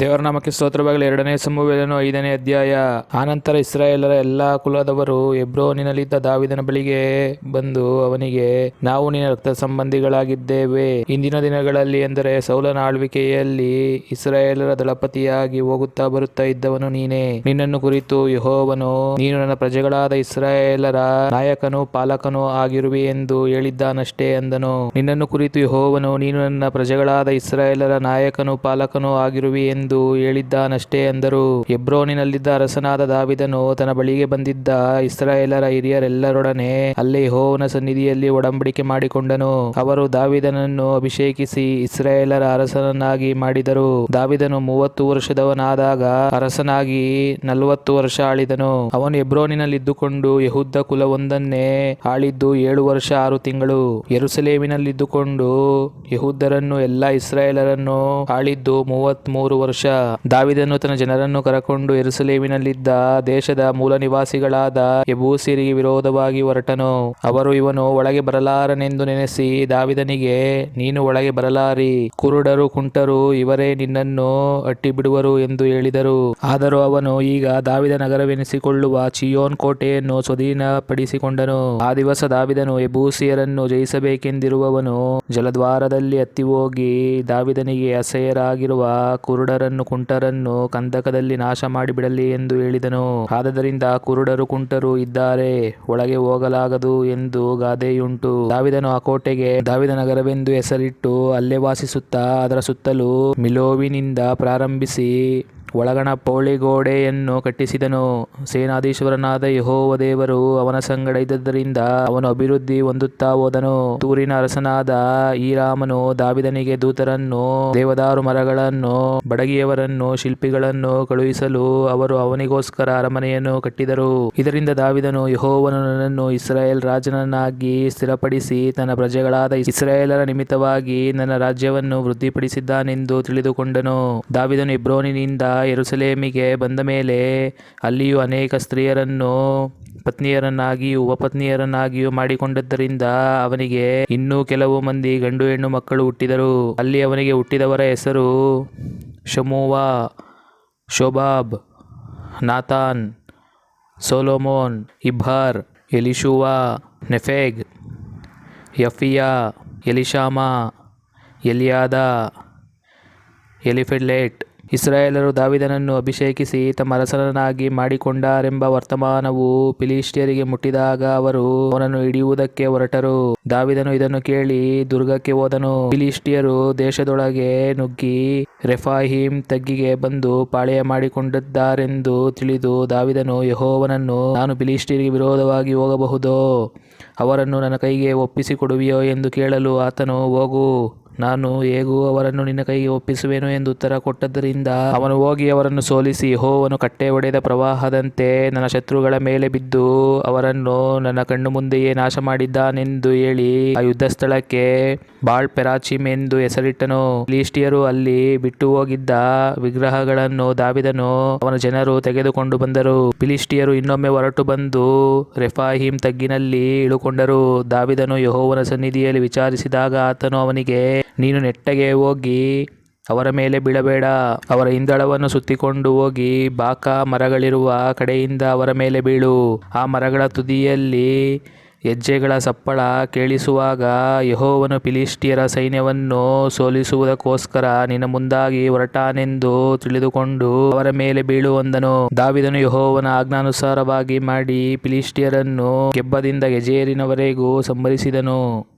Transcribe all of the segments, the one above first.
ದೇವರ ನಾಮಕ್ಕೆ ಸ್ತೋತ್ರವಾಗಲಿ. ಎರಡನೇ ಸಮುವೇಲನು ಐದನೇ ಅಧ್ಯಾಯ. ಆನಂತರ ಇಸ್ರಾಯೇಲರ ಎಲ್ಲಾ ಕುಲದವರು ಎಬ್ರೋನಿನಲ್ಲಿದ್ದ ದಾವಿದನ ಬಳಿಗೆ ಬಂದು ಅವನಿಗೆ, ನಾವು ನಿನ್ನ ರಕ್ತ ಸಂಬಂಧಿಗಳಾಗಿದ್ದೇವೆ. ಇಂದಿನ ದಿನಗಳಲ್ಲಿ ಎಂದರೆ ಸೌಲನ ಆಳ್ವಿಕೆಯಲ್ಲಿ ಇಸ್ರಾಯೇಲರ ದಳಪತಿಯಾಗಿ ಹೋಗುತ್ತಾ ಬರುತ್ತಾ ಇದ್ದವನು ನೀನೇ. ನಿನ್ನನ್ನು ಕುರಿತು ಯಹೋವನು, ನೀನು ನನ್ನ ಪ್ರಜೆಗಳಾದ ಇಸ್ರಾಯೇಲರ ನಾಯಕನು ಪಾಲಕನು ಆಗಿರುವೆ ಎಂದು ಹೇಳಿದ್ದಾನಷ್ಟೇ ಅಂದನು. ನಿನ್ನನ್ನು ಕುರಿತು ಯಹೋವನು, ನೀನು ನನ್ನ ಪ್ರಜೆಗಳಾದ ಇಸ್ರಾಯೇಲರ ನಾಯಕನು ಪಾಲಕನು ಆಗಿರುವೆ ಎಂದು ಹೇಳಿದ್ದಾನಷ್ಟೇ ಅಂದರು. ಎಬ್ರೋನಿನಲ್ಲಿದ್ದ ಅರಸನಾದ ದಾವಿದನು ತನ್ನ ಬಳಿಗೆ ಬಂದಿದ್ದ ಇಸ್ರಾಯೇಲರ ಹಿರಿಯರೆಲ್ಲರೊಡನೆ ಅಲ್ಲಿ ಯೆಹೋವನ ಸನ್ನಿಧಿಯಲ್ಲಿ ಒಡಂಬಡಿಕೆ ಮಾಡಿಕೊಂಡನು. ಅವರು ದಾವಿದನನ್ನು ಅಭಿಷೇಕಿಸಿ ಇಸ್ರಾಯೇಲರ ಅರಸನನ್ನಾಗಿ ಮಾಡಿದರು. ದಾವಿದನು ಮೂವತ್ತು ವರ್ಷದವನಾದಾಗ ಅರಸನಾಗಿ ನಲವತ್ತು ವರ್ಷ ಆಳಿದನು. ಅವನು ಎಬ್ರೋನಿನಲ್ಲಿದ್ದುಕೊಂಡು ಯಹುದ್ದ ಕುಲವೊಂದನ್ನೇ ಆಳಿದ್ದು ಏಳು ವರ್ಷ ಆರು ತಿಂಗಳು. ಯರುಸಲೇಮಿನಲ್ಲಿದ್ದುಕೊಂಡು ಯಹುದ್ದರನ್ನು ಎಲ್ಲಾ ಇಸ್ರಾಯೇಲರನ್ನು ಆಳಿದ್ದು ಮೂವತ್ಮೂರು ವರ್ಷ ದಾವಿದನು ತನ್ನ ಜನರನ್ನು ಕರಕೊಂಡು ಎರುಸಲೇಮಿನಲ್ಲಿದ್ದ ದೇಶದ ಮೂಲ ನಿವಾಸಿಗಳಾದ ಎಬೂಸಿರಿಗೆ ವಿರೋಧವಾಗಿ ಹೊರಟನು. ಅವರು ಇವನು ಒಳಗೆ ಬರಲಾರನೆಂದು ನೆನೆಸಿ ದಾವಿದನಿಗೆ, ನೀನು ಒಳಗೆ ಬರಲಾರಿ, ಕುರುಡರು ಕುಂಟರು ಇವರೇ ನಿನ್ನನ್ನು ಅಟ್ಟಿಬಿಡುವರು ಎಂದು ಹೇಳಿದರು. ಆದರೂ ಅವನು ಈಗ ದಾವಿದ ನಗರವೆನಿಸಿಕೊಳ್ಳುವ ಚಿಯೋನ್ ಕೋಟೆಯನ್ನು ಸ್ವಾಧೀನಪಡಿಸಿಕೊಂಡನು. ಆ ದಿವಸ ದಾವಿದನು ಎಬೂಸಿಯರನ್ನು ಜಯಿಸಬೇಕೆಂದಿರುವವನು ಜಲದ್ವಾರದಲ್ಲಿ ಹತ್ತಿ ಹೋಗಿ ದಾವಿದನಿಗೆ ಅಸಹ್ಯರಾಗಿರುವ ಕುರುಡರನ್ನು ಕುಂಟರನ್ನು ಕಂದಕದಲ್ಲಿ ನಾಶ ಮಾಡಿಬಿಡಲಿ ಎಂದು ಹೇಳಿದನು. ಆದದರಿಂದ ಕುರುಡರು ಕುಂಟರು ಇದ್ದಾರೆ, ಒಳಗೆ ಹೋಗಲಾಗದು ಎಂದು ಗಾದೆಯುಂಟು. ದಾವಿದನು ಆ ಕೋಟೆಗೆ ದಾವಿದ ನಗರವೆಂದು ಹೆಸರಿಟ್ಟು ಅಲ್ಲೇ ವಾಸಿಸುತ್ತಾ, ಅದರ ಸುತ್ತಲೂ ಮಿಲೋವಿನಿಂದ ಪ್ರಾರಂಭಿಸಿ ಒಳಗಣ ಪೌಳಿಗೋಡೆಯನ್ನು ಕಟ್ಟಿಸಿದನು. ಸೇನಾಧೀಶ್ವರನಾದ ಯೆಹೋವ ದೇವರು ಅವನ ಸಂಗಡ ಇದ್ದದರಿಂದ ಅವನು ಅಭಿವೃದ್ಧಿ ಹೊಂದುತ್ತಾ ಹೋದನು. ತೂರಿನ ಅರಸನಾದ ಈರಾಮನು ದಾವಿದನಿಗೆ ದೂತರನ್ನು, ದೇವದಾರು ಮರಗಳನ್ನು, ಬಡಗಿಯವರನ್ನು, ಶಿಲ್ಪಿಗಳನ್ನು ಕಳುಹಿಸಲು ಅವರು ಅವನಿಗೋಸ್ಕರ ಅರಮನೆಯನ್ನು ಕಟ್ಟಿದರು. ಇದರಿಂದ ದಾವಿದನು ಯೆಹೋವನು ಇಸ್ರಾಯೇಲ್ ರಾಜನನ್ನಾಗಿ ಸ್ಥಿರಪಡಿಸಿ ತನ್ನ ಪ್ರಜೆಗಳಾದ ಇಸ್ರಾಯೇಲರ ನಿಮಿತ್ತವಾಗಿ ನನ್ನ ರಾಜ್ಯವನ್ನು ವೃದ್ಧಿಪಡಿಸಿದ್ದಾನೆಂದು ತಿಳಿದುಕೊಂಡನು. ದಾವಿದನು ಇಬ್ರೋನಿನಿಂದ ಯೆರೂಸಲೇಮಿಗೆ ಬಂದ ಮೇಲೆ ಅಲ್ಲಿಯೂ ಅನೇಕ ಸ್ತ್ರೀಯರನ್ನು, ಪತ್ನಿಯರನ್ನಾಗಿಯೂ ಉಪಪತ್ನಿಯರನ್ನಾಗಿಯೂ ಮಾಡಿಕೊಂಡಿದ್ದರಿಂದ ಅವನಿಗೆ ಇನ್ನೂ ಕೆಲವು ಮಂದಿ ಗಂಡು ಹೆಣ್ಣು ಮಕ್ಕಳು ಹುಟ್ಟಿದರು. ಅಲ್ಲಿ ಅವನಿಗೆ ಹುಟ್ಟಿದವರ ಹೆಸರು ಶಮುವಾ, ಶೋಬಾಬ್ ನಾಥಾನ್ ಸೋಲೋಮೋನ್ ಇಬ್ಬಾರ್ ಎಲಿಶುವಾ ನೆಫೆಗ್, ಯಫಿಯಾ ಎಲಿಶಾಮಾ ಎಲಿಯಾದ, ಎಲಿಫೆಡ್ಲೇಟ್ ಇಸ್ರಾಯೇಲರು ದಾವಿದನನ್ನು ಅಭಿಷೇಕಿಸಿ ತಮ್ಮ ಅರಸನನ್ನಾಗಿ ಮಾಡಿಕೊಂಡಾರೆಂಬ ವರ್ತಮಾನವು ಫಿಲಿಷ್ಟಿಯರಿಗೆ ಮುಟ್ಟಿದಾಗ ಅವರು ಅವನನ್ನು ಹಿಡಿಯುವುದಕ್ಕೆ ಹೊರಟರು. ದಾವಿದನು ಇದನ್ನು ಕೇಳಿ ದುರ್ಗಕ್ಕೆ ಹೋದನು. ಫಿಲಿಷ್ಟಿಯರು ದೇಶದೊಳಗೆ ನುಗ್ಗಿ ರೆಫಾಹಿಮ್ ತಗ್ಗಿಗೆ ಬಂದು ಪಾಳೆಯ ಮಾಡಿಕೊಂಡಿದ್ದಾರೆಂದು ತಿಳಿದು ದಾವಿದನು ಯಹೋವನನ್ನು, ನಾನು ಫಿಲಿಷ್ಟಿಯರಿಗೆ ವಿರೋಧವಾಗಿ ಹೋಗಬಹುದೋ? ಅವರನ್ನು ನನ್ನ ಕೈಗೆ ಒಪ್ಪಿಸಿಕೊಡುವಿಯೋ? ಎಂದು ಕೇಳಲು ಆತನು, ಹೋಗು. ನಾನು ಹೇಗೂ ಅವರನ್ನು ನಿನ್ನ ಕೈಗೆ ಒಪ್ಪಿಸುವೆನು ಎಂದು ಉತ್ತರ ಕೊಟ್ಟದ್ದರಿಂದ ಅವನು ಹೋಗಿ ಅವರನ್ನು ಸೋಲಿಸಿ ಹೋವನು ಕಟ್ಟೆ ಒಡೆದ ಪ್ರವಾಹದಂತೆ ನನ್ನ ಶತ್ರುಗಳ ಮೇಲೆ ಬಿದ್ದು ಅವರನ್ನು ನನ್ನ ಕಣ್ಣು ಮುಂದೆಯೇ ನಾಶ ಮಾಡಿದ್ದಾನೆಂದು ಹೇಳಿ ಆ ಯುದ್ಧ ಸ್ಥಳಕ್ಕೆ ಬಾಳ್ ಪೆರಾಚಿಮ್ ಎಂದು ಹೆಸರಿಟ್ಟನು. ಲೀಸ್ಟಿಯರು ಅಲ್ಲಿ ಬಿಟ್ಟು ಹೋಗಿದ್ದ ವಿಗ್ರಹಗಳನ್ನು ದಾವಿದನು ಅವನ ಜನರು ತೆಗೆದುಕೊಂಡು ಬಂದರು. ಪಿಲಿಸ್ಟಿಯರು ಇನ್ನೊಮ್ಮೆ ಹೊರಟು ಬಂದು ರೆಫಾಹಿಮ್ ತಗ್ಗಿನಲ್ಲಿ ಇಳುಕೊಂಡರು. ದಾವಿದನು ಯಹೋವನ ಸನ್ನಿಧಿಯಲ್ಲಿ ವಿಚಾರಿಸಿದಾಗ ಆತನು ಅವನಿಗೆ ನೀನು ನೆಟ್ಟಗೆ ಹೋಗಿ ಅವರ ಮೇಲೆ ಬೀಳಬೇಡ. ಅವರ ಹಿಂದಳವನ್ನು ಸುತ್ತಿಕೊಂಡು ಹೋಗಿ ಬಾಕ ಮರಗಳಿರುವ ಕಡೆಯಿಂದ ಅವರ ಮೇಲೆ ಬೀಳು. ಆ ಮರಗಳ ತುದಿಯಲ್ಲಿ ಹೆಜ್ಜೆಗಳ ಸಪ್ಪಳ ಕೇಳಿಸುವಾಗ ಯಹೋವನು ಫಿಲಿಷ್ಟಿಯರ ಸೈನ್ಯವನ್ನು ಸೋಲಿಸುವುದಕ್ಕೋಸ್ಕರ ನಿನ್ನ ಮುಂದಾಗಿ ಹೊರಟಾನೆಂದು ತಿಳಿದುಕೊಂಡು ಅವರ ಮೇಲೆ ಬೀಳುವಂದನು ದಾವಿದನು ಯಹೋವನ ಆಜ್ಞಾನುಸಾರವಾಗಿ ಮಾಡಿ ಫಿಲಿಷ್ಟಿಯರನ್ನು ಗೆಬ್ಬದಿಂದ ಗೆಜೇರಿನವರೆಗೂ ಸಂಹರಿಸಿದನು.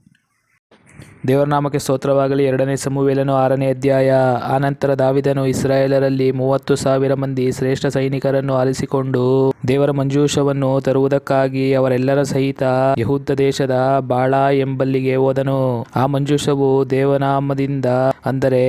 ದೇವರ ನಾಮಕ್ಕೆ ಸ್ತೋತ್ರವಾಗಲಿ. ಎರಡನೇ ಸಮುವೇಲನು ಆರನೇ ಅಧ್ಯಾಯ. ಆನಂತರ ದಾವಿದನು ಇಸ್ರಾಯೇಲರಲ್ಲಿ ಮೂವತ್ತು ಸಾವಿರ ಮಂದಿ ಶ್ರೇಷ್ಠ ಸೈನಿಕರನ್ನು ಆರಿಸಿಕೊಂಡು ದೇವರ ಮಂಜೂಷವನ್ನು ತರುವುದಕ್ಕಾಗಿ ಅವರೆಲ್ಲರ ಸಹಿತ ಯಹೂದ ದೇಶದ ಬಾಳ ಎಂಬಲ್ಲಿಗೆ ಹೋದನು. ಆ ಮಂಜೂಷವು ದೇವನಾಮದಿಂದ ಅಂದರೆ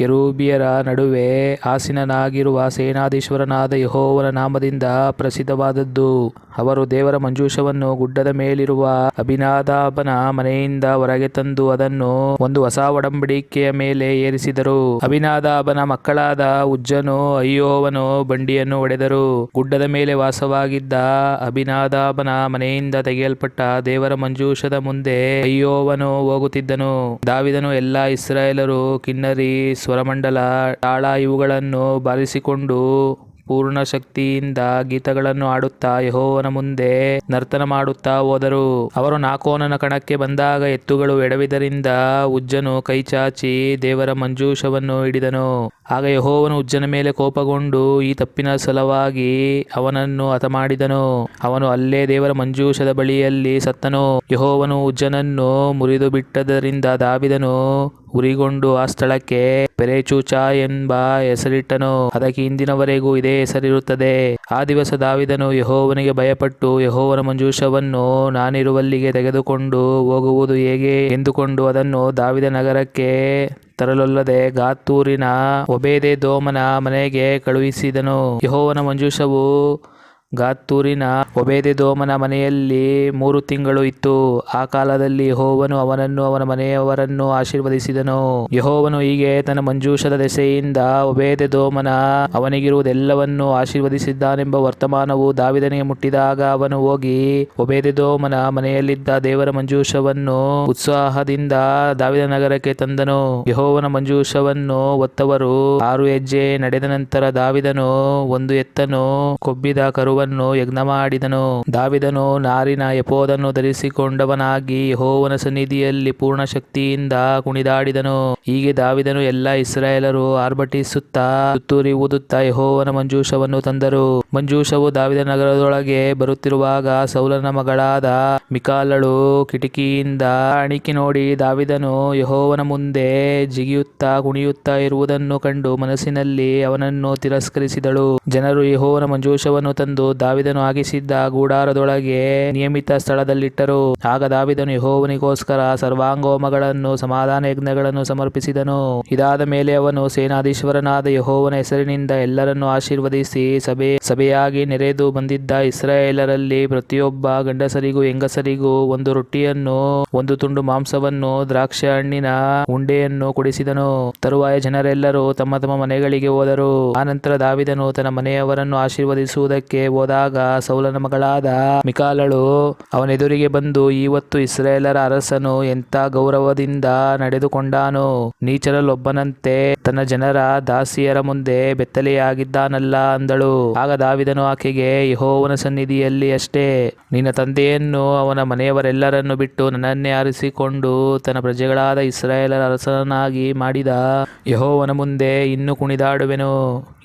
ಕೆರೂಬಿಯರ ನಡುವೆ ಆಸೀನನಾಗಿರುವ ಸೇನಾಧೀಶ್ವರನಾದ ಯಹೋವನ ನಾಮದಿಂದ ಪ್ರಸಿದ್ಧವಾದದ್ದು. ಅವರು ದೇವರ ಮಂಜೂಷವನ್ನು ಗುಡ್ಡದ ಮೇಲಿರುವ ಅಭಿನಾದಾಬನ ಮನೆಯಿಂದ ಹೊರಗೆ ತಂದು ಅದನ್ನು ಒಂದು ಹೊಸ ಒಡಂಬಡಿಕೆಯ ಮೇಲೆ ಏರಿಸಿದರು. ಅಭಿನಾದಾಬನ ಮಕ್ಕಳಾದ ಉಜ್ಜನು, ಅಯ್ಯೋವನು ಬಂಡಿಯನ್ನು ಒಡೆದರು. ಗುಡ್ಡದ ಮೇಲೆ ವಾಸವಾಗಿದ್ದ ಅಭಿನಾದಾಬನ ಮನೆಯಿಂದ ತೆಗೆಯಲ್ಪಟ್ಟ ದೇವರ ಮಂಜೂಷದ ಮುಂದೆ ಅಯ್ಯೋವನು ಹೋಗುತ್ತಿದ್ದನು. ದಾವಿದನು ಎಲ್ಲಾ ಇಸ್ರಾಯೇಲರು ಕಿನ್ನರಿ ಸ್ವರಮಂಡಲ ತಾಳ ಇವುಗಳನ್ನು ಬಾರಿಸಿಕೊಂಡು ಪೂರ್ಣ ಶಕ್ತಿಯಿಂದ ಗೀತಗಳನ್ನು ಆಡುತ್ತಾ ಯಹೋವನ ಮುಂದೆ ನರ್ತನ ಮಾಡುತ್ತಾ ಹೋದರು. ಅವರು ನಾಕೋನನ ಕಣಕ್ಕೆ ಬಂದಾಗ ಎತ್ತುಗಳು ಎಡವಿದರಿಂದ ಉಜ್ಜನು ಕೈಚಾಚಿ ದೇವರ ಮಂಜೂಷವನ್ನು ಹಿಡಿದನು. ಆಗ ಯಹೋವನು ಉಜ್ಜನ ಮೇಲೆ ಕೋಪಗೊಂಡು ಈ ತಪ್ಪಿನ ಸಲುವಾಗಿ ಅವನನ್ನು ಹತಮಾಡಿದನು. ಅವನು ಅಲ್ಲೇ ದೇವರ ಮಂಜೂಷದ ಬಳಿಯಲ್ಲಿ ಸತ್ತನು. ಯಹೋವನು ಉಜ್ಜನನ್ನು ಮುರಿದು ಬಿಟ್ಟದರಿಂದ ದಾವಿದನು ಉರಿಗೊಂಡು ಆ ಸ್ಥಳಕ್ಕೆ ಪೆರೆಚೂಚ ಎಂಬ ಹೆಸರಿಟ್ಟನು. ಅದಕ್ಕೆ ಇಂದಿನವರೆಗೂ ಇದೇ ಹೆಸರಿರುತ್ತದೆ ಆ ದಿವಸ ದಾವಿದನು ಯಹೋವನಿಗೆ ಭಯಪಟ್ಟು ಯಹೋವನ ಮಂಜೂಷವನ್ನು ನಾನಿರುವಲ್ಲಿಗೆ ತೆಗೆದುಕೊಂಡು ಹೋಗುವುದು ಹೇಗೆ ಎಂದುಕೊಂಡು ಅದನ್ನು ದಾವಿದ ನಗರಕ್ಕೆ ತರಲೊಲ್ಲದೆ ಗಾತೂರಿನ ಒಬೇದೆ ದೋಮನ ಮನೆಗೆ ಕಳುಹಿಸಿದನು. ಯಹೋವನ ಮಂಜೂಷವು ಗಾತ್ತೂರಿನ ಒಬೇದೆದೋಮನ ಮನೆಯಲ್ಲಿ ಮೂರು ತಿಂಗಳು ಇತ್ತು. ಆ ಕಾಲದಲ್ಲಿ ಯೆಹೋವನು ಅವನನ್ನು, ಅವನ ಮನೆಯವರನ್ನು ಆಶೀರ್ವದಿಸಿದನು. ಯೆಹೋವನು ಹೀಗೆ ತನ್ನ ಮಂಜೂಷದ ದೆಸೆಯಿಂದ ಒಬೇದೆದೋಮನ ಅವನಿಗಿರುವುದೆಲ್ಲವನ್ನು ಆಶೀರ್ವದಿಸಿದ್ದಾನೆಂಬ ವರ್ತಮಾನವು ದಾವಿದನಿಗೆ ಮುಟ್ಟಿದಾಗ ಅವನು ಹೋಗಿ ಒಬೇದೆದೋಮನ ಮನೆಯಲ್ಲಿದ್ದ ದೇವರ ಮಂಜೂಷವನ್ನು ಉತ್ಸಾಹದಿಂದ ದಾವಿದ ನಗರಕ್ಕೆ ತಂದನು. ಯೆಹೋವನ ಮಂಜೂಷವನ್ನು ಒತ್ತವರು ಆರು ಹೆಜ್ಜೆ ನಡೆದ ನಂತರ ದಾವಿದನು ಒಂದು ಎತ್ತನು ಕೊಬ್ಬಿದ ಕರುವನ್ನು ಯಜ್ಞ ಮಾಡಿದನು ದಾವಿದನು ನಾರಿನ ಯಪೋದನ್ನು ಧರಿಸಿಕೊಂಡವನಾಗಿ ಹೋವನ ಸನ್ನಿಧಿಯಲ್ಲಿ ಪೂರ್ಣ ಶಕ್ತಿಯಿಂದ ಕುಣಿದಾಡಿದನು. ಹೀಗೆ ದಾವಿದನು ಎಲ್ಲ ಇಸ್ರಾಯೇಲರು ಆರ್ಭಟಿಸುತ್ತಾ ಸುತ್ತೂರಿ ಊದುತ್ತಾ ಯಹೋವನ ಮಂಜೂಷವನ್ನು ತಂದರು. ಮಂಜೂಷವು ದಾವಿದ ನಗರದೊಳಗೆ ಬರುತ್ತಿರುವಾಗ ಸೌಲನ ಮಗಳಾದ ಮಿಕಾಲಳು ಕಿಟಕಿಯಿಂದ ಅಣಿಕಿ ನೋಡಿ ದಾವಿದನು ಯಹೋವನ ಮುಂದೆ ಜಿಗಿಯುತ್ತಾ ಕುಣಿಯುತ್ತಾ ಇರುವುದನ್ನು ಕಂಡು ಮನಸ್ಸಿನಲ್ಲಿ ಅವನನ್ನು ತಿರಸ್ಕರಿಸಿದಳು. ಜನರು ಯಹೋವನ ಮಂಜೂಷವನ್ನು ತಂದು ದಾವಿದನು ಆಗಿಸಿದ್ದ ಗೂಡಾರದೊಳಗೆ ನಿಯಮಿತ ಸ್ಥಳದಲ್ಲಿಟ್ಟರು. ಆಗ ದಾವಿದನು ಯಹೋವನಿಗೋಸ್ಕರ ಸರ್ವಾಂಗೋಮಗಳನ್ನು ಸಮಾಧಾನ ಯಜ್ಞಗಳನ್ನು ಸಮರ್ಪಿಸಿದನು. ಇದಾದ ಮೇಲೆ ಅವನು ಸೇನಾಧೀಶ್ವರನಾದ ಯಹೋವನ ಹೆಸರಿನಿಂದ ಎಲ್ಲರನ್ನು ಆಶೀರ್ವದಿಸಿ ಸಭೆ, ಸಭೆಯಾಗಿ ನೆರೆದು ಬಂದಿದ್ದ ಇಸ್ರಾಯೇಲರಲ್ಲಿ ಪ್ರತಿಯೊಬ್ಬ ಗಂಡಸರಿಗೂ, ಹೆಂಗಸರಿಗೂ ಒಂದು ರೊಟ್ಟಿಯನ್ನು, ಒಂದು ತುಂಡು ಮಾಂಸವನ್ನು, ದ್ರಾಕ್ಷ ಹಣ್ಣಿನ ಉಂಡೆಯನ್ನು ಕೊಡಿಸಿದನು. ತರುವಾಯ ಜನರೆಲ್ಲರೂ ತಮ್ಮ ತಮ್ಮ ಮನೆಗಳಿಗೆ ಹೋದರು. ಆನಂತರ ದಾವಿದನು ತನ್ನ ಮನೆಯವರನ್ನು ಆಶೀರ್ವದಿಸುವುದಕ್ಕೆ ಹೋದಾಗ ಸೌಲನ ಮಗಳಾದ ಮಿಕಾಲಳು ಅವನೆದುರಿಗೆ ಬಂದು ಇವತ್ತು ಇಸ್ರೇಲರ ಅರಸನು ಎಂತ ಗೌರವದಿಂದ ನಡೆದುಕೊಂಡಾನು? ನೀಚರಲ್ಲೊಬ್ಬನಂತೆ ತನ್ನ ಜನರ ದಾಸಿಯರ ಮುಂದೆ ಬೆತ್ತಲೆಯಾಗಿದ್ದಾನಲ್ಲ ಅಂದಳು. ಆಗ ದಾವಿದನು ಆಕೆಗೆ, ಯಹೋವನ ಸನ್ನಿಧಿಯಲ್ಲಿ ಅಷ್ಟೇ. ನಿನ್ನ ತಂದೆಯನ್ನು ಅವನ ಮನೆಯವರೆಲ್ಲರನ್ನು ಬಿಟ್ಟು ನನ್ನನ್ನೇ ಆರಿಸಿಕೊಂಡು ತನ್ನ ಪ್ರಜೆಗಳಾದ ಇಸ್ರಾಯೇಲರ ಅರಸನಾಗಿ ಮಾಡಿದ ಯಹೋವನ ಮುಂದೆ ಇನ್ನು ಕುಣಿದಾಡುವೆನು.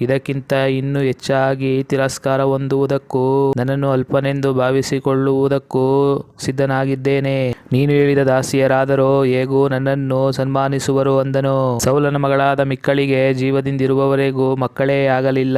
ಇದಕ್ಕಿಂತ ಇನ್ನೂ ಹೆಚ್ಚಾಗಿ ತಿರಸ್ಕಾರ ಹೊಂದುವುದಕ್ಕೂ ನನ್ನನ್ನು ಅಲ್ಪನೆಂದು ಭಾವಿಸಿಕೊಳ್ಳುವುದಕ್ಕೂ ಸಿದ್ಧನಾಗಿದ್ದೇನೆ. ನೀನು ಹೇಳಿದ ದಾಸಿಯರಾದರೋ, ಹೇಗೂ ನನ್ನನ್ನು ಸನ್ಮಾನಿಸುವರು ಅಂದನು. ಸೌಲನ ಮಗಳಾದ ಮಿಕ್ಕಳಿಗೆ ಜೀವದಿಂದಿರುವವರೆಗೂ ಮಕ್ಕಳೇ ಆಗಲಿಲ್ಲ.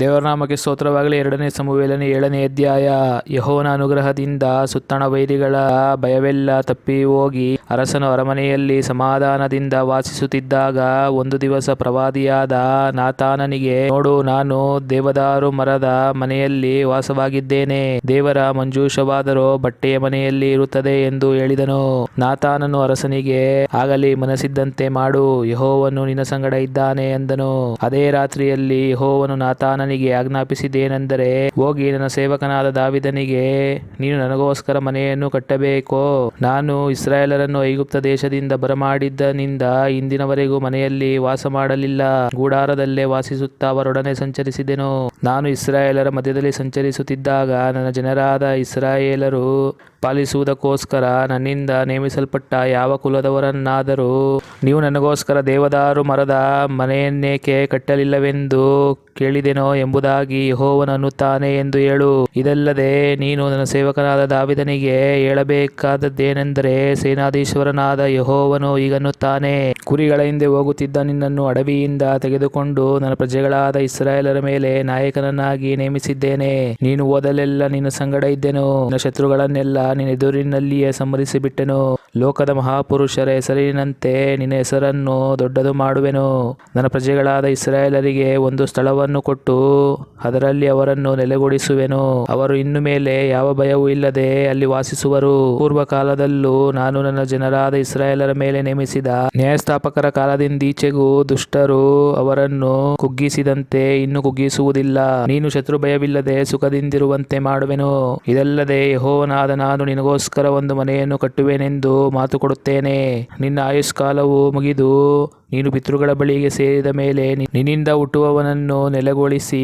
ದೇವರ ನಾಮಕ್ಕೆ ಸ್ತೋತ್ರವಾಗಲಿ. ಎರಡನೇ ಸಮುವೇಲನೆ ಏಳನೇ ಅಧ್ಯಾಯ. ಯಹೋನ ಅನುಗ್ರಹದಿಂದ ಸುತ್ತಣ ವೈರಿಗಳ ಭಯವೆಲ್ಲ ತಪ್ಪಿ ಹೋಗಿ ಅರಸನು ಅರಮನೆಯಲ್ಲಿ ಸಮಾಧಾನದಿಂದ ವಾಸಿಸುತ್ತಿದ್ದಾಗ ಒಂದು ದಿವಸ ಪ್ರವಾದಿಯಾದ ನಾತಾನನಿಗೆ, ನೋಡು, ನಾನು ದೇವದಾರು ಮರದ ಮನೆಯಲ್ಲಿ ವಾಸವಾಗಿದ್ದೇನೆ. ದೇವರ ಮಂಜೂಷವಾದರೂ ಬಟ್ಟೆಯ ಮನೆಯಲ್ಲಿ ಇರುತ್ತದೆ ಎಂದು ಹೇಳಿದನು. ನಾತಾನನು ಅರಸನಿಗೆ, ಆಗಲಿ ಮನಸ್ಸಿದ್ದಂತೆ ಮಾಡು ಯಹೋವನ್ನು ನಿನ್ನ ಸಂಗಡ ಇದ್ದಾನೆ ಎಂದನು ಅದೇ ರಾತ್ರಿಯಲ್ಲಿ ಯಹೋವನು ನಾತಾನನಿಗೆ ಆಜ್ಞಾಪಿಸಿದ್ದೇನೆಂದರೆ, ಹೋಗಿ ನನ್ನ ಸೇವಕನಾದ ದಾವಿದನಿಗೆ, ನೀನು ನನಗೋಸ್ಕರ ಮನೆಯನ್ನು ಕಟ್ಟಬೇಕೋ. ನಾನು ಇಸ್ರಾಯೇಲರನ್ನು ಐಗುಪ್ತ ದೇಶದಿಂದ ಬರಮಾಡಿದ್ದನಿಂದ ಇಂದಿನವರೆಗೂ ಮನೆಯಲ್ಲಿ ವಾಸ ಮಾಡಲಿಲ್ಲ ಗೂಡಾರದಲ್ಲೇ ವಾಸಿಸುತ್ತಾ ಅವರೊಡನೆ ಸಂಚರಿಸಿದೆನು. ನಾನು ಇಸ್ರಾಯೇಲರ ಮಧ್ಯದಲ್ಲಿ ಸಂಚರಿಸುತ್ತಿದ್ದಾಗ ನನ್ನ ಜನರಾದ ಇಸ್ರಾಯೇಲರು ಪಾಲಿಸುವುದಕ್ಕೋಸ್ಕರ ನನ್ನಿಂದ ನೇಮಿಸಲ್ಪಟ್ಟ ಯಾವ ಕುಲದವರನ್ನಾದರೂ ನೀವು ನನಗೋಸ್ಕರ ದೇವದಾರು ಮರದ ಮನೆಯನ್ನೇಕೆ ಕಟ್ಟಲಿಲ್ಲವೆಂದು ಕೇಳಿದೆನೋ ಎಂಬುದಾಗಿ ಯಹೋವನನ್ನು ತಾನೆ ಎಂದು ಹೇಳು. ಇದಲ್ಲದೆ ನೀನು ನನ್ನ ಸೇವಕನಾದ ದಾವಿದನಿಗೆ ಹೇಳಬೇಕಾದದ್ದೇನೆಂದರೆ ಸೇನಾಧೀಶ್ವರನಾದ ಯಹೋವನು ಈಗನ್ನುತ್ತಾನೆ ಕುರಿಗಳ ಹಿಂದೆ ಹೋಗುತ್ತಿದ್ದ ನಿನ್ನನ್ನು ಅಡವಿಯಿಂದ ತೆಗೆದುಕೊಂಡು ನನ್ನ ಪ್ರಜೆಗಳಾದ ಇಸ್ರಾಯೇಲರ ಮೇಲೆ ನಾಯಕನನ್ನಾಗಿ ನೇಮಿಸಿದ್ದೇನೆ. ನೀನು ಓದಲೆಲ್ಲ ನಿನ್ನ ಸಂಗಡ ಇದ್ದೆನು. ನನ್ನ ಶತ್ರುಗಳನ್ನೆಲ್ಲ ನಿನ್ನ ಎದುರಿನಲ್ಲಿಯೇ ಸಂಹರಿಸಿ ಬಿಟ್ಟೆನು ಲೋಕದ ಮಹಾಪುರುಷರ ಹೆಸರಿನಂತೆ ನಿನ್ನ ಹೆಸರನ್ನು ದೊಡ್ಡದು ಮಾಡುವೆನು. ನನ್ನ ಪ್ರಜೆಗಳಾದ ಇಸ್ರಾಯೇಲರಿಗೆ ಒಂದು ಸ್ಥಳವನ್ನು ಕೊಟ್ಟು ಅದರಲ್ಲಿ ಅವರನ್ನು ನೆಲೆಗೊಳಿಸುವೆನು. ಅವರು ಇನ್ನು ಮೇಲೆ ಯಾವ ಭಯವೂ ಇಲ್ಲದೆ ಅಲ್ಲಿ ವಾಸಿಸುವರು. ಪೂರ್ವ ಕಾಲದಲ್ಲೂ ನಾನು ನನ್ನ ಜನರಾದ ಇಸ್ರಾಯೇಲರ ಮೇಲೆ ನೇಮಿಸಿದ ನ್ಯಾಯಸ್ಥಾಪಕರ ಕಾಲದಿಂದೀಚೆಗೂ ದುಷ್ಟರು ಅವರನ್ನು ಕುಗ್ಗಿಸಿದಂತೆ ಇನ್ನು ಕುಗ್ಗಿಸುವುದಿಲ್ಲ. ನೀನು ಶತ್ರು ಭಯವಿಲ್ಲದೆ ಸುಖದಿಂದಿರುವಂತೆ ಮಾಡುವೆನು. ಇದಲ್ಲದೆ ಯಹೋವನಾದ ನಿನಗೋಸ್ಕರ ಒಂದು ಮನೆಯನ್ನು ಕಟ್ಟುವೆನೆಂದು ಮಾತು ಕೊಡುತ್ತೇನೆ. ನಿನ್ನ ಆಯುಷ್ಕಾಲವು ಮುಗಿದು ನೀನು ಪಿತೃಗಳ ಬಳಿಗೆ ಸೇರಿದ ಮೇಲೆ ನಿನ್ನಿಂದ ಹುಟ್ಟುವವನನ್ನು ನೆಲೆಗೊಳಿಸಿ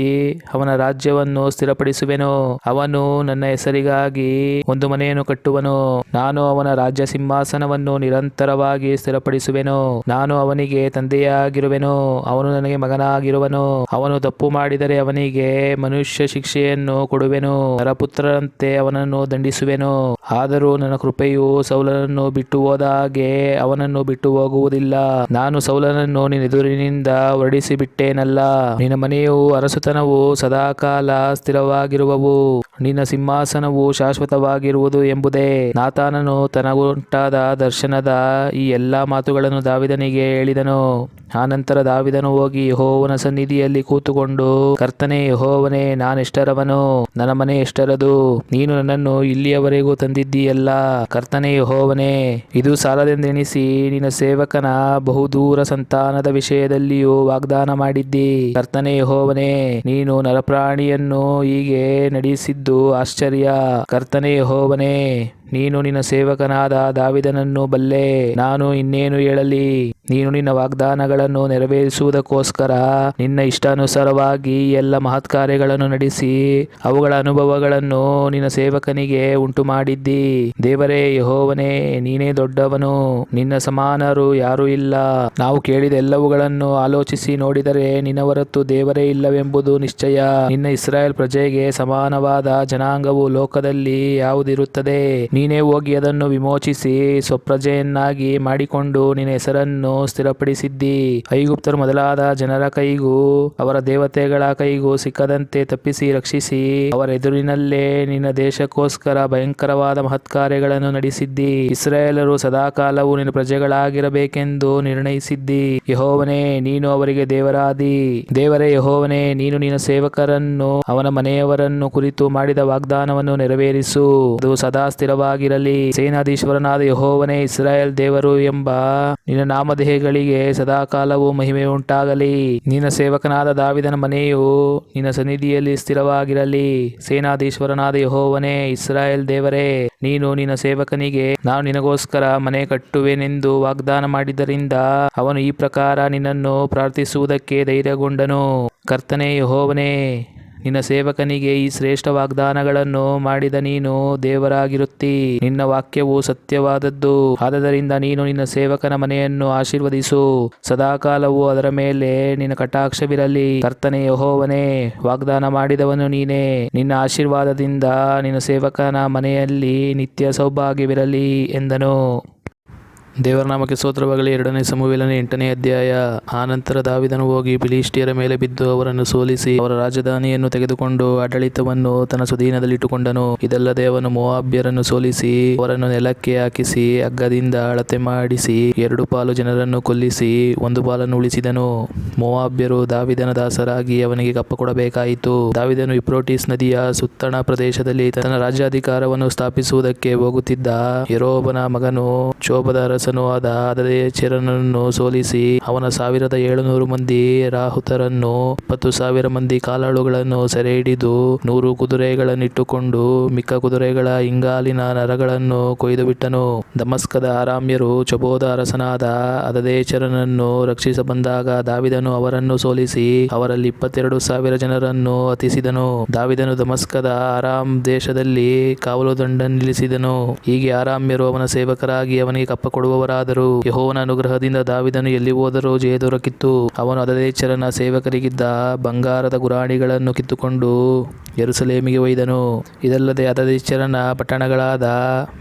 ಅವನ ರಾಜ್ಯವನ್ನು ಸ್ಥಿರಪಡಿಸುವೆನು. ಅವನು ನನ್ನ ಹೆಸರಿಗಾಗಿ ಒಂದು ಮನೆಯನ್ನು ಕಟ್ಟುವನು. ನಾನು ಅವನ ರಾಜ್ಯ ಸಿಂಹಾಸನವನ್ನು ನಿರಂತರವಾಗಿ ಸ್ಥಿರಪಡಿಸುವೆನು. ನಾನು ಅವನಿಗೆ ತಂದೆಯಾಗಿರುವೆನು. ಅವನು ನನಗೆ ಮಗನಾಗಿರುವನು. ಅವನು ತಪ್ಪು ಮಾಡಿದರೆ ಅವನಿಗೆ ಮನುಷ್ಯ ಶಿಕ್ಷೆಯನ್ನು ಕೊಡುವೆನು. ನರಪುತ್ರರಂತೆ ಅವನನ್ನು ದಂಡಿಸುವೆನು. ಆದರೂ ನನ್ನ ಕೃಪೆಯು ಸೌಲನನ್ನು ಬಿಟ್ಟು ಹೋದ ಹಾಗೆ ಅವನನ್ನು ಬಿಟ್ಟು ಹೋಗುವುದಿಲ್ಲ. ನಾನು ಸೌಲನನ್ನು ನಿನೆದುರಿನಿಂದ ಹೊರಡಿಸಿಬಿಟ್ಟೇನಲ್ಲ? ಹೊರಡಿಸಿ ಬಿಟ್ಟೇನಲ್ಲ ನಿನ್ನ ಮನೆಯು ಅರಸುತನವು ಸದಾಕಾಲ ಸ್ಥಿರವಾಗಿರುವವು. ನಿನ್ನ ಸಿಂಹಾಸನವು ಶಾಶ್ವತವಾಗಿರುವುದು ಎಂಬುದೇ. ನಾತಾನನು ತನಗುಂಟಾದ ದರ್ಶನದ ಈ ಎಲ್ಲಾ ಮಾತುಗಳನ್ನು ದಾವಿದನಿಗೆ ಹೇಳಿದನು. ಆನಂತರ ದಾವಿದನು ಹೋಗಿ ಯಹೋವನ ಸನ್ನಿಧಿಯಲ್ಲಿ ಕೂತುಕೊಂಡು, ಕರ್ತನೇ ಯಹೋವನೇ ನಾನೆಷ್ಟರವನು ನನ್ನ ಮನೆ ಎಷ್ಟರದು? ನೀನು ನನ್ನನ್ನು ಇಲ್ಲಿಯವರೆಗೂ ತಂದಿದ್ದೀಯಲ್ಲ? ಕರ್ತನೇ ಯಹೋವನೇ, ಇದು ಸಾಲದೆಂದೆಣಿಸಿ ನಿನ್ನ ಸೇವಕನ ಬಹುದೂರ ಸಂತಾನದ ವಿಷಯದಲ್ಲಿಯೂ ವಾಗ್ದಾನ ಮಾಡಿದ್ದಿ. ಕರ್ತನೇ ಹೋವನೇ ನೀನು ನರಪ್ರಾಣಿಯನ್ನು ಹೀಗೆ ನಡೆಸಿದ್ದು ಆಶ್ಚರ್ಯ. ಕರ್ತನೇ ಯೆಹೋವನೇ ನೀನು ನಿನ್ನ ಸೇವಕನಾದ ದಾವಿದನನ್ನು ಬಲ್ಲೆ, ನಾನು ಇನ್ನೇನು ಹೇಳಲಿ? ನೀನು ನಿನ್ನ ವಾಗ್ದಾನಗಳನ್ನು ನೆರವೇರಿಸುವುದಕ್ಕೋಸ್ಕರ ನಿನ್ನ ಇಷ್ಟಾನುಸಾರವಾಗಿ ಎಲ್ಲ ಮಹತ್ ಕಾರ್ಯಗಳನ್ನು ನಡೆಸಿ, ಅವುಗಳ ಅನುಭವಗಳನ್ನು ನಿನ್ನ ಸೇವಕನಿಗೆ ಉಂಟು ಮಾಡಿದ್ದಿ ದೇವರೇ ಯಹೋವನೇ, ನೀನೇ ದೊಡ್ಡವನು, ನಿನ್ನ ಸಮಾನರು ಯಾರೂ ಇಲ್ಲ. ನಾವು ಕೇಳಿದ ಎಲ್ಲವುಗಳನ್ನು ಆಲೋಚಿಸಿ ನೋಡಿದರೆ ನಿನ್ನ ಹೊರತು ದೇವರೇ ಇಲ್ಲವೆಂಬುದು ನಿಶ್ಚಯ. ನಿನ್ನ ಇಸ್ರಾಯೇಲ್ ಪ್ರಜೆಗೆ ಸಮಾನವಾದ ಜನಾಂಗವು ಲೋಕದಲ್ಲಿ ಯಾವುದಿರುತ್ತದೆ? ನೀನೇ ಹೋಗಿ ಅದನ್ನು ವಿಮೋಚಿಸಿ ಸ್ವಪ್ರಜೆಯನ್ನಾಗಿ ಮಾಡಿಕೊಂಡು ನಿನ್ನ ಹೆಸರನ್ನು ಸ್ಥಿರಪಡಿಸಿದ್ದಿ. ಐಗುಪ್ತರು ಮೊದಲಾದ ಜನರ ಕೈಗೂ ಅವರ ದೇವತೆಗಳ ಕೈಗೂ ಸಿಕ್ಕದಂತೆ ತಪ್ಪಿಸಿ ರಕ್ಷಿಸಿ ಅವರ ಎದುರಿನಲ್ಲೇ ನಿನ್ನ ದೇಶಕ್ಕೋಸ್ಕರ ಭಯಂಕರವಾದ ಮಹತ್ಕಾರ್ಯಗಳನ್ನು ನಡೆಸಿದ್ದಿ. ಇಸ್ರಾಯೇಲರು ಸದಾಕಾಲವೂ ನಿನ್ನ ಪ್ರಜೆಗಳಾಗಿರಬೇಕೆಂದು ನಿರ್ಣಯಿಸಿದ್ದಿ. ಯಹೋವನೇ, ನೀನು ಅವರಿಗೆ ದೇವರಾದಿ. ದೇವರೇ ಯಹೋವನೇ, ನೀನು ನಿನ್ನ ಸೇವಕರನ್ನು ಅವನ ಮನೆಯವರನ್ನು ಕುರಿತು ಮಾಡಿದ ವಾಗ್ದಾನವನ್ನು ನೆರವೇರಿಸು. ಅದು ಸದಾ ಸ್ಥಿರವಾಗಿರಲಿ ಸೇನಾಧೀಶ್ವರನಾದ ಯಹೋವನೇ ಇಸ್ರಾಯೇಲ್ ದೇವರು ಎಂಬ ನಿನ್ನ ನಾಮಧೇಯಗಳಿಗೆ ಸದಾಕಾಲವೂ ಮಹಿಮೆ ಉಂಟಾಗಲಿ ನಿನ್ನ ಸೇವಕನಾದ ದಾವಿದನ ಮನೆಯು ನಿನ್ನ ಸನ್ನಿಧಿಯಲ್ಲಿ ಸ್ಥಿರವಾಗಿರಲಿ. ಸೇನಾಧೀಶ್ವರನಾದ ಯಹೋವನೇ ಇಸ್ರಾಯೇಲ್ ದೇವರೇ, ನೀನು ನಿನ್ನ ಸೇವಕನಿಗೆ, ನಾನು ನಿನಗೋಸ್ಕರ ಮನೆ ಕಟ್ಟುವೆನೆಂದು ವಾಗ್ದಾನ ಮಾಡಿದ್ದರಿಂದ ಅವನು ಈ ಪ್ರಕಾರ ನಿನ್ನನ್ನು ಪ್ರಾರ್ಥಿಸುವುದಕ್ಕೆ ಧೈರ್ಯಗೊಂಡನು. ಕರ್ತನೇ ಯಹೋವನೇ ನಿನ್ನ ಸೇವಕನಿಗೆ ಈ ಶ್ರೇಷ್ಠ ವಾಗ್ದಾನಗಳನ್ನು ಮಾಡಿದ ನೀನು ದೇವರಾಗಿರುತ್ತಿ. ನಿನ್ನ ವಾಕ್ಯವು ಸತ್ಯವಾದದ್ದು. ಆದ್ದರಿಂದ ನೀನು ನಿನ್ನ ಸೇವಕನ ಮನೆಯನ್ನು ಆಶೀರ್ವದಿಸು. ಸದಾಕಾಲವು ಅದರ ಮೇಲೆ ನಿನ್ನ ಕಟಾಕ್ಷವಿರಲಿ. ಕರ್ತನೆ ಯಹೋವನೇ, ವಾಗ್ದಾನ ಮಾಡಿದವನು ನೀನೇ. ನಿನ್ನ ಆಶೀರ್ವಾದದಿಂದ ನಿನ್ನ ಸೇವಕನ ಮನೆಯಲ್ಲಿ ನಿತ್ಯ ಸೌಭಾಗ್ಯವಿರಲಿ ಎಂದನು. ದೇವರ ನಾಮಕ್ಕೆ ಸ್ತೋತ್ರವಾಗಲಿ. ಎರಡನೇ ಸಮುವೇಲನ ಎಂಟನೇ ಅಧ್ಯಾಯ. ಆನಂತರ ದಾವಿದನು ಹೋಗಿ ಬಿಲಿಷ್ಟಿಯರ ಮೇಲೆ ಬಿದ್ದು ಅವರನ್ನು ಸೋಲಿಸಿ ಅವರ ರಾಜಧಾನಿಯನ್ನು ತೆಗೆದುಕೊಂಡು ಆಡಳಿತವನ್ನು ತನ್ನ ಸುದೀನದಲ್ಲಿಟ್ಟುಕೊಂಡನು ಇದಲ್ಲದೆ ಅವನು ಮೋವಾಬ್ಯರನ್ನು ಸೋಲಿಸಿ ಅವರನ್ನು ನೆಲಕ್ಕೆ ಹಾಕಿಸಿ ಹಗ್ಗದಿಂದ ಅಳತೆ ಮಾಡಿಸಿ ಎರಡು ಪಾಲು ಜನರನ್ನು ಕೊಲ್ಲಿಸಿ ಒಂದು ಪಾಲನ್ನು ಉಳಿಸಿದನು. ಮೋವಾಬ್ಯರು ದಾವಿದನ ದಾಸರಾಗಿ ಅವನಿಗೆ ಕಪ್ಪ ಕೊಡಬೇಕಾಯಿತು. ದಾವಿದನು ಇಪ್ರೋಟಿಸ್ ನದಿಯ ಸುತ್ತಣ ಪ್ರದೇಶದಲ್ಲಿ ತನ್ನ ರಾಜ್ಯಾಧಿಕಾರವನ್ನು ಸ್ಥಾಪಿಸುವುದಕ್ಕೆ ಹೋಗುತ್ತಿದ್ದ. ಯರೋಬನ ಮಗನು ಚೋಬದ ಅರಸನು ಆದ ಹದದೇಚರನನ್ನು ಸೋಲಿಸಿ ಅವನ ಸಾವಿರದ ಏಳುನೂರು ಮಂದಿ ರಾಹುತರನ್ನು ಇಪ್ಪತ್ತು ಸಾವಿರ ಮಂದಿ ಕಾಲಾಳುಗಳನ್ನು ಸೆರೆ ಹಿಡಿದು ನೂರು ಕುದುರೆಗಳನ್ನಿಟ್ಟುಕೊಂಡು ಮಿಕ್ಕ ಕುದುರೆಗಳ ಇಂಗಾಲಿನ ನರಗಳನ್ನು ಕೊಯ್ದು ಬಿಟ್ಟನು. ದಮಸ್ಕದ ಆರಾಮ್ಯರು ಚಬೋದ ಅರಸನಾದ ಹದದೇಚರನನ್ನು ರಕ್ಷಿಸ ಬಂದಾಗ ದಾವಿದನು ಅವರನ್ನು ಸೋಲಿಸಿ ಅವರಲ್ಲಿ ಇಪ್ಪತ್ತೆರಡು ಸಾವಿರ ಜನರನ್ನು ಹತಿಸಿದನು ದಾವಿದನು ದಮಸ್ಕದ ಆರಾಮ್ ದೇಶದಲ್ಲಿ ಕಾವಲು ದಂಡ ನಿಲ್ಲಿಸಿದನು. ಹೀಗೆ ಆರಾಮ್ಯರು ಅವನ ಸೇವಕರಾಗಿ ಅವನಿಗೆ ಕಪ್ಪ ಕೊಡುವವರಾದರು ಯಹೋವನ ಅನುಗ್ರಹದಿಂದ ದಾವಿದನು ಎಲ್ಲಿ ಹೋದರೂ ಜಯ ದೊರಕಿತ್ತು. ಅವನು ಹದದೇಚರನ ಸೇವಕರಿಗಿದ್ದ ಬಂಗಾರದ ಗುರಾಣಿಗಳನ್ನು ಕಿತ್ತುಕೊಂಡು ಎರುಸಲೇಮಿಗೆ ಒಯ್ದನು. ಇದಲ್ಲದೆ ಹದದೇಚರನ ಪಟ್ಟಣಗಳಾದ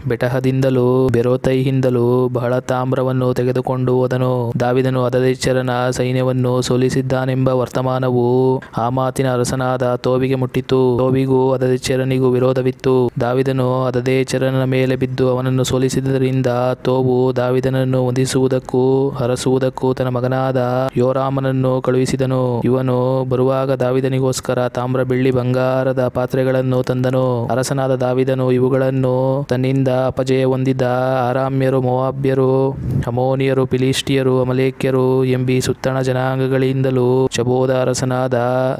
ಬೆಟಹದಿಂದಲೂ ಬೆರೋತೈಹಿಂದಲೂ ಬಹಳ ತಾಮ್ರವನ್ನು ತೆಗೆದುಕೊಂಡು ಹೋದನು. ದಾವಿದನು ಹದದೇಚರನ ಸೈನ್ಯವನ್ನು ಸೋಲಿಸಿದ್ದಾನೆಂಬ ವರ್ತಮಾನವು ಹಾಮಾತಿನ ಅರಸನಾದ ತೋವಿಗೆ ಮುಟ್ಟಿತು. ತೋವಿಗೂ ಹದದೇಚರನಿಗೂ ವಿರೋಧವಿತ್ತು. ದಾವಿದನು ಅದದೇಚರನ ಮೇಲೆ ಬಿದ್ದು ಅವನನ್ನು ಸೋಲಿಸಿದ್ದರಿಂದ ತೋಬು ದಾವಿದನನ್ನು ವಂದಿಸುವುದಕ್ಕೂ ಹರಸುವುದಕ್ಕೂ ತನ್ನ ಮಗನಾದ ಯೋರಾಮನನ್ನು ಕಳುಹಿಸಿದನು. ಇವನು ಬರುವಾಗ ದಾವಿದನಿಗೋಸ್ಕರ ತಾಮ್ರ ಬೆಳ್ಳಿ ಬಂಗಾರದ ಪಾತ್ರೆಗಳನ್ನು ತಂದನು. ಅರಸನಾದ ದಾವಿದನು ಇವುಗಳನ್ನು ತನ್ನಿಂದ ಅಪಜಯ ಹೊಂದಿದ್ದ ಆರಾಮ್ಯರು ಮೊವಾಬ್ಯರು ಅಮೋನಿಯರು ಫಿಲಿಷ್ಟಿಯರು, ಅಮಲೇಕ್ಯರು ಎಂಬಿ ಸುತ್ತಣ ಜನಾಂಗಗಳಿಂದಲೂ ಚಬೋದ ಅರಸನಾದ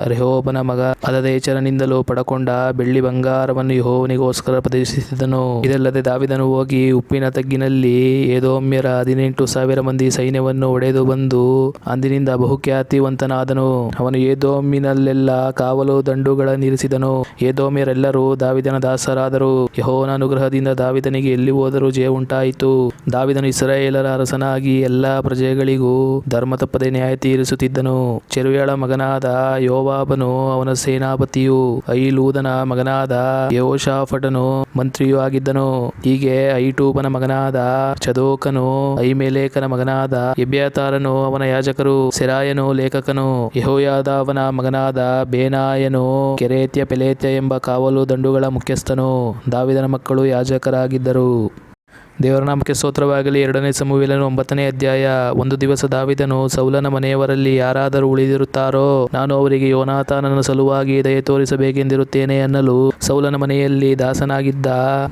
ರೆಹೋಬನ ಮಗ ಅದೇಚರನಿಂದಲೂ ಪಡಕೊಂಡ ಬೆಳ್ಳಿ ಬಂಗಾರವನ್ನು ಯಹೋವನಿಗೋಸ್ಕರ ಪ್ರದರ್ಶಿಸಿದನು. ಇದಲ್ಲದೆ ದಾವಿದನು ಹೋಗಿ ಉಪ್ಪಿನ ತಗ್ಗಿನಲ್ಲಿ ಏದೋ ಏದೋಮ್ಯರ ಹದಿನೆಂಟು ಸಾವಿರ ಮಂದಿ ಸೈನ್ಯವನ್ನು ಒಡೆದು ಬಂದು ಅಂದಿನಿಂದ ಬಹುಖ್ಯಾತಿವಂತನಾದನು. ಅವನು ಏದೋಮಿನಲ್ಲೆಲ್ಲ ಕಾವಲು ದಂಡುಗಳನ್ನಿರಿಸಿದನು ಏದೋಮ್ಯರೆಲ್ಲರೂ ದಾವಿದನ ದಾಸರಾದರು. ಯೆಹೋವನ ಅನುಗ್ರಹದಿಂದ ದಾವಿದನಿಗೆ ಎಲ್ಲಿ ಹೋದರೂ ಜಯ ಉಂಟಾಯಿತು. ದಾವಿದನು ಇಸ್ರಾಯೇಲರ ಅರಸನಾಗಿ ಎಲ್ಲಾ ಪ್ರಜೆಗಳಿಗೂ ಧರ್ಮ ತಪ್ಪದೆ ನ್ಯಾಯ ತೀರಿಸುತ್ತಿದ್ದನು. ಚೆರುಯಳ ಮಗನಾದ ಯೋವಾಬನು ಅವನ ಸೇನಾಪತಿಯು ಐಲೂದನ ಮಗನಾದ ಯೋಶಾಫಟನು ಮಂತ್ರಿಯೂ ಆಗಿದ್ದನು. ಹೀಗೆ ಐಟೂಬನ ಮಗನಾದ ಚದೋಕನು ಐಮೇಲೇಕನ ಮಗನಾದ ಎಬ್ಯಾತಾರನು, ಅವನ ಯಾಜಕರು ಸೆರಾಯನು, ಲೇಖಕನು ಯೆಹೋಯಾದಾವನ ಮಗನಾದ ಬೇನಾಯನು, ಕೆರೇತ್ಯ ಪೆಲೇತ್ಯ ಎಂಬ ಕಾವಲು ದಂಡುಗಳ ಮುಖ್ಯಸ್ಥನು, ದಾವಿದನ ಮಕ್ಕಳು ಯಾಜಕರಾಗಿದ್ದರು. ದೇವರ ನಾಮಕ್ಕೆ ಸ್ತೋತ್ರವಾಗಲಿ. ಎರಡನೇ ಸಮೂಹಲನು ಒಂಬತ್ತನೇ ಅಧ್ಯಾಯ. ಒಂದು ದಿವಸ ದಾವಿದನು ಸೌಲನ ಮನೆಯವರಲ್ಲಿ ಯಾರಾದರೂ ಉಳಿದಿರುತ್ತಾರೋ, ನಾನು ಅವರಿಗೆ ಯೋನಾಥಾನನ ಸಲುವಾಗಿ ದಯ ತೋರಿಸಬೇಕೆಂದಿರುತ್ತೇನೆ ಅನ್ನಲು ಸೌಲನ ಮನೆಯಲ್ಲಿ ದಾಸನಾಗಿದ್ದ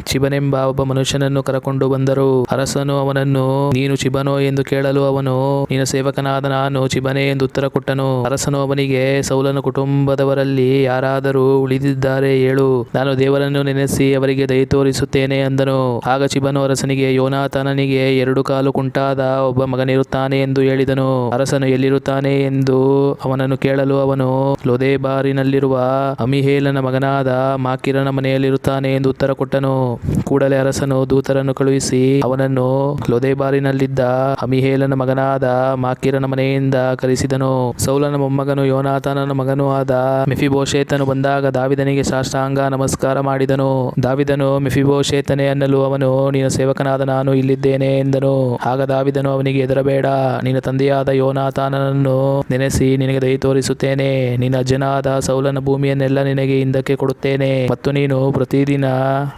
ಚಿಬನೆಂಬ ಒಬ್ಬ ಮನುಷ್ಯನನ್ನು ಕರಕೊಂಡು ಬಂದರು. ಅರಸನು ಅವನನ್ನು, ನೀನು ಚಿಬನೋ ಎಂದು ಕೇಳಲು ಅವನು, ನಿನ್ನ ಸೇವಕನಾದ ನಾನು ಚಿಬನೆ ಎಂದು ಉತ್ತರ ಕೊಟ್ಟನು. ಅರಸನು ಅವನಿಗೆ, ಸೌಲನ ಕುಟುಂಬದವರಲ್ಲಿ ಯಾರಾದರೂ ಉಳಿದಿದ್ದಾರೆ ಹೇಳು. ನಾನು ದೇವರನ್ನು ನೆನೆಸಿ ಅವರಿಗೆ ದಯ ತೋರಿಸುತ್ತೇನೆ ಅಂದನು. ಆಗ ಚಿಬನು ಅರಸನಿಗೆ ಯೋನಾಥನನಿಗೆ ಎರಡು ಕಾಲು ಕುಂಟಾದ ಒಬ್ಬ ಮಗನಿರುತ್ತಾನೆ ಎಂದು ಹೇಳಿದನು. ಅರಸನು ಎಲ್ಲಿರುತ್ತಾನೆ ಎಂದು ಅವನನ್ನು ಕೇಳಲು ಅವನು ಲೊದೇಬಾರಿನಲ್ಲಿರುವ ಅಮಿಹೇಲನ ಮಗನಾದ ಮಾಕಿರನ ಮನೆಯಲ್ಲಿರುತ್ತಾನೆ ಎಂದು ಉತ್ತರ ಕೊಟ್ಟನು. ಕೂಡಲೇ ಅರಸನು ದೂತರನ್ನು ಕಳುಹಿಸಿ ಅವನನ್ನು ಲೊದೇಬಾರಿನಲ್ಲಿದ್ದ ಅಮಿಹೇಲನ ಮಗನಾದ ಮಾಕಿರನ ಮನೆಯಿಂದ ಕರೆಸಿದನು. ಸೌಲನ ಮೊಮ್ಮಗನು ಯೋನಾಥನನ ಮಗನೂ ಆದ ಮಿಫಿಬೋಶೇತನು ಬಂದಾಗ ದಾವಿದನಿಗೆ ಸಾಷ್ಟಾಂಗ ನಮಸ್ಕಾರ ಮಾಡಿದನು. ದಾವಿದನು ಮಿಫಿಬೋಶೇತನೇ ಅನ್ನಲು ಅವನು ನಿನ್ನ ಸೇವಕನಾದ ನಾನು ಇಲ್ಲಿದ್ದೇನೆ ಎಂದನು. ಆಗ ದಾವಿದನು ಅವನಿಗೆ ಹೆದರಬೇಡ ನಿನ್ನ ತಂದೆಯಾದ ಯೋನಾಥಾನನನ್ನು ನೆನೆಸಿ, ನಿನಗೆ ದಯ ತೋರಿಸುತ್ತೇನೆ. ನಿನ್ನ ಅಜ್ಜನಾದ ಸೌಲನ ಭೂಮಿಯನ್ನೆಲ್ಲ ನಿನಗೆ ಹಿಂದಕ್ಕೆ ಕೊಡುತ್ತೇನೆ. ಮತ್ತು ನೀನು ಪ್ರತಿದಿನ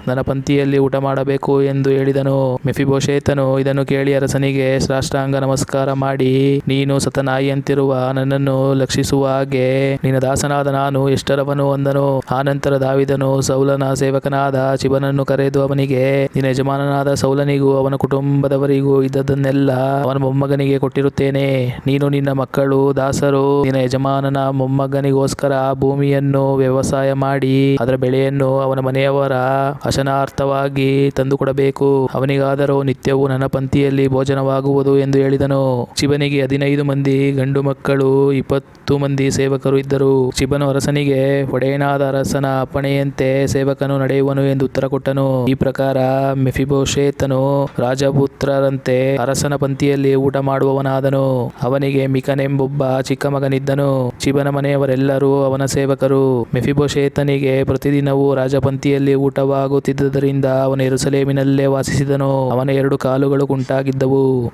ನನ್ನ ಪಂಕ್ತಿಯಲ್ಲಿ ಊಟ ಮಾಡಬೇಕು ಎಂದು ಹೇಳಿದನು. ಮೆಫಿಭೋಷೇತನು ಇದನ್ನು ಕೇಳಿ ಅರಸನಿಗೆ ಸಾಷ್ಟಾಂಗ ನಮಸ್ಕಾರ ಮಾಡಿ. ನೀನು ಸತನಾಯಿಯಂತಿರುವ ನನ್ನನ್ನು ಲಕ್ಷಿಸುವ ಹಾಗೆ ನಿನ್ನ ದಾಸನಾದ ನಾನು ಎಷ್ಟರವನು ಅಂದನು. ಆನಂತರ ದಾವಿದನು ಸೌಲನ ಸೇವಕನಾದ ಶಿವನನ್ನು ಕರೆದು ಅವನಿಗೆ, ನಿನ್ನ ಯಜಮಾನನಾದ ಸೌಲನಿಗೂ ಅವನ ಕುಟುಂಬದವರಿಗೂ ಇದ್ದದನ್ನೆಲ್ಲ ಅವನ ಮೊಮ್ಮಗನಿಗೆ ಕೊಟ್ಟಿರುತ್ತೇನೆ. ನೀನು ನಿನ್ನ ಮಕ್ಕಳು, ದಾಸರು, ನಿನ್ನ ಯಜಮಾನನ ಮೊಮ್ಮಗನಿಗೋಸ್ಕರ ಭೂಮಿಯನ್ನು ವ್ಯವಸಾಯ ಮಾಡಿ, ಅದರ ಬೆಳೆಯನ್ನು ಅವನ ಮನೆಯವರ ಅಶನಾರ್ಥವಾಗಿ ತಂದುಕೊಡಬೇಕು. ಅವನಿಗಾದರೂ ನಿತ್ಯವೂ ನನ್ನ ಪಂಥಿಯಲ್ಲಿ ಭೋಜನವಾಗುವುದು ಎಂದು ಹೇಳಿದನು. ಶಿವನಿಗೆ ಹದಿನೈದು ಮಂದಿ ಗಂಡು ಮಕ್ಕಳು, ಇಪ್ಪತ್ತು ಮಂದಿ ಸೇವಕರು ಇದ್ದರು. ಶಿವನು ಅರಸನಿಗೆ, ಒಡೆಯನಾದ ಅರಸನ ಅಪ್ಪಣೆಯಂತೆ ಸೇವಕನು ನಡೆಯುವನು ಎಂದು ಉತ್ತರ ಕೊಟ್ಟನು. ಈ ಪ್ರಕಾರ ಮೆಫಿಬೋಶೇತನು ರಾಜಪುತ್ರರಂತೆ ಅರಸನ ಪಂಕ್ತಿಯಲ್ಲಿ ಊಟ ಮಾಡುವವನಾದನು. ಅವನಿಗೆ ಮಿಕನೆಂಬೊಬ್ಬ ಚಿಕ್ಕ ಮಗನಿದ್ದನು. ಶಿವನ ಮನೆಯವರೆಲ್ಲರೂ ಅವನ ಸೇವಕರು. ಮೆಫಿಬೋಶೇತನಿಗೆ ಪ್ರತಿದಿನವೂ ರಾಜಪಂಥಿಯಲ್ಲಿ ಊಟವಾಗುತ್ತಿದ್ದುದರಿಂದ ಅವನು ಎರುಸಲೇಮಿನಲ್ಲೇ ವಾಸಿಸಿದನು. ಅವನ ಎರಡು ಕಾಲುಗಳು ಕುಂಟಾಗಿದ್ದವು